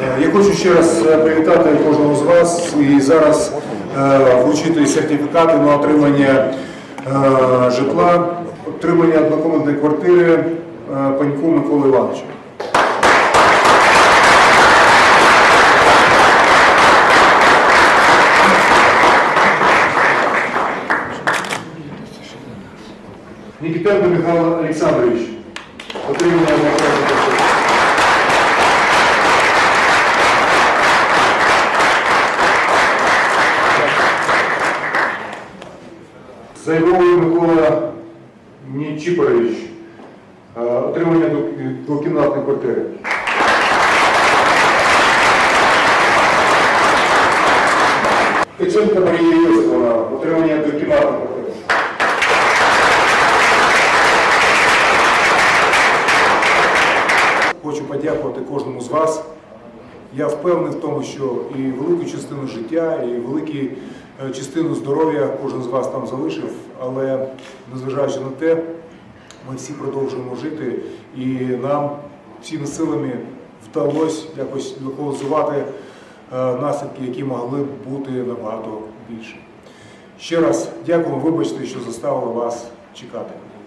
Я хочу ще раз е, привітати кожного з вас і зараз е, вручити сертифікати на отримання е, житла, отримання однокомнатної квартири е, паньку Миколи Івановича. Нікітенко Михайло Олександрович. Отримання однокомнатної квартири. Зайвовий Микола Нічіпорович. Е, Отримання двокімнатної квартири. Печенка Марія Йосиповна. Отримання двокімнатної квартири. Хочу подякувати кожному з вас. Я впевнений в тому, що і велику частину життя, і велику е, частину здоров'я кожен з вас там залишив, але незважаючи на те, ми всі продовжуємо жити, і нам всіми силами вдалося якось локалізувати е, наслідки, які могли б бути набагато більше. Ще раз дякую, вибачте, що заставили вас чекати.